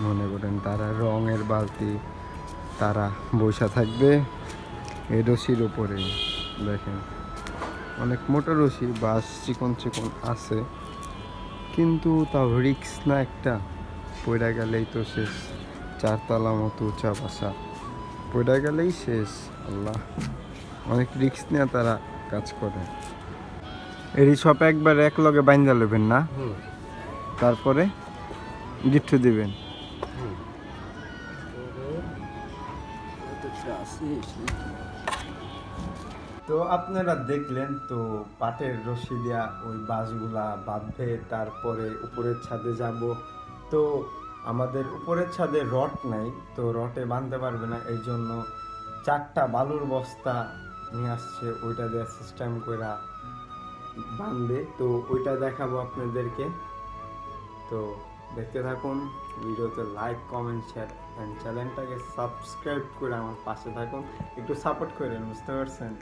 মনে করেন তারা রঙের বালতি তারা বসা থাকবে এই রশির উপরে দেখেন। অনেক মোটা রশি বাস চিকন চিকন আছে কিন্তু তাও রিক্স না একটা। পড়ে গেলেই তো শেষ চারতলা মতো উঁচা বাসা। পড়ে গেলেই শেষ আল্লাহ। অনেক রিক্স নিয়ে তারা কাজ করে। এরই সব একবার এক লগে বাইন্দা নেবেন না? তারপরে গিফট দিবেন। তো আপনারা দেখলেন তো পাটের রশি দিয়া ওই বাঁশগুলা বাঁধবে তারপরে উপরের ছাদে যাব। তো আমাদের উপরের ছাদে রড নাই, তো রটে বাঁধতে পারবে না। এই জন্য চারটা বালুর বস্তা নিয়ে আসছে, ওইটা দিয়ে সিস্টেম করে বাঁধবে। তো ওইটা দেখাবো আপনাদেরকে। তো দেখতে থাকুন, ভিডিওতে লাইক কমেন্ট শেয়ার অ্যান্ড চ্যানেলটাকে সাবস্ক্রাইব করে আমার পাশে থাকুন। একটু সাপোর্ট করেন বুঝতে পারছেন?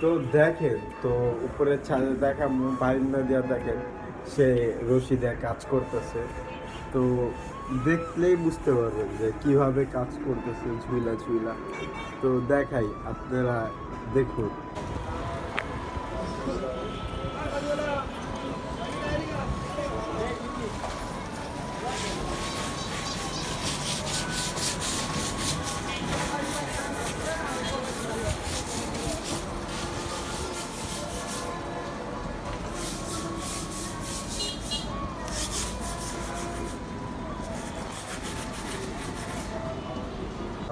তো দেখেন, তো উপরের ছাদে দেখা বারিন্দা দিয়া দেখেন, সে রশি দিয়ে কাজ করতেছে। তো দেখলেই বুঝতে পারবেন যে কীভাবে কাজ করতেছে ঝুইলা ঝুইলা তো দেখাই, আপনারা দেখুন।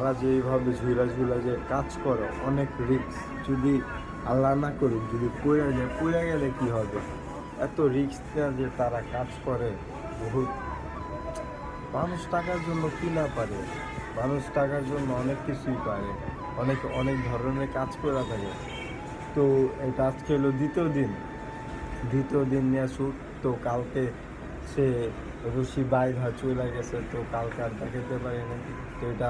তারা যে এইভাবে ঝুলা ঝুলা যে কাজ করে, অনেক রিস্ক যদি আল্লাহ না করুক, যদি পড়ে যায় পড়ে গেলে কি হবে? এত রিস্ক যে তারা কাজ করে, বহুত। মানুষ টাকার জন্য কি না পারে? মানুষ টাকার জন্য অনেক কিছুই পারে, অনেক অনেক ধরনের কাজ করা থাকে। তো এটা আজকে হলো দ্বিতীয় দিন। দ্বিতীয় দিন নিয়ে শুট তো কালকে সে রশি বাইর হয় চলে গেছে, তো কালকে আর দেখাতে পারি না তো এটা